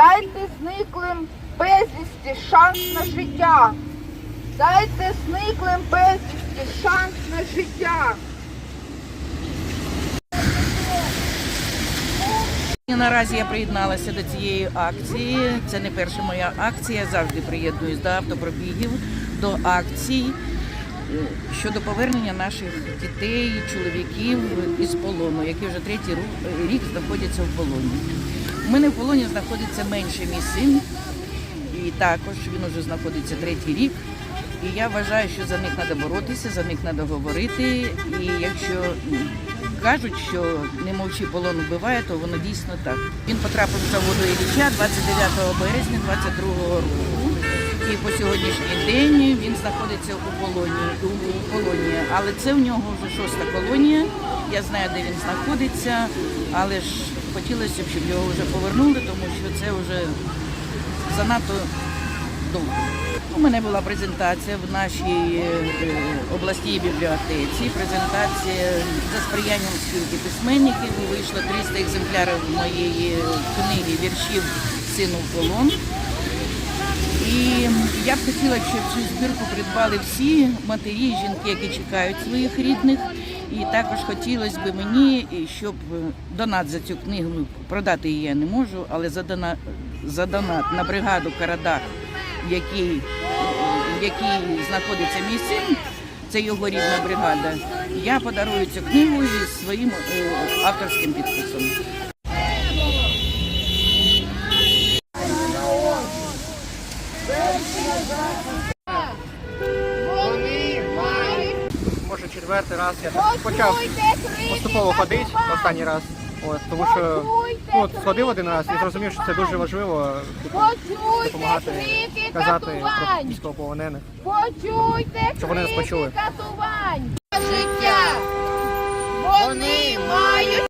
Дайте зниклим безвісті шанс на життя. Дайте зниклим безвісті шанс на життя. Наразі я приєдналася до цієї акції. Це не перша моя акція. Я завжди приєднуюсь до автопробігів, до акцій щодо повернення наших дітей, чоловіків із полону, які вже третій рік знаходяться в полоні. У мене в полоні знаходиться менше мій син, і також він уже знаходиться третій рік. І я вважаю, що за них треба боротися, за них треба говорити. І якщо кажуть, що не мовчи полон вбиває, то воно дійсно так. Він потрапив в заводу Ілліча 29 березня 22 року. І по сьогоднішній день він знаходиться у полоні, у, у полоні. Але це в нього вже шоста колонія. Я знаю, де він знаходиться, але ж хотілося б, щоб його вже повернули, тому що це вже занадто довго. У мене була презентація в нашій е, обласній бібліотеці. Презентація за сприянням спілки письменників. Вийшло 300 екземплярів моєї книги віршів Сину в полон. І я б хотіла, щоб цю збірку придбали всі матері жінки, які чекають своїх рідних. І також хотілося б мені, щоб донат за цю книгу продати її я не можу, але за донат, за донат на бригаду Карадах, в якій, знаходиться мій син, це його рідна бригада. Я подарую цю книгу із своїм е, авторським підписом. Вони мають може четвертий раз я так почав поступово ходити останній раз. От, тому що ну, от сходив один раз і зрозумів, що це дуже важливо типу, допомагати казати про військовополонених. Почуйте Щоб вони нас почули. катувань. Життя. Вони мають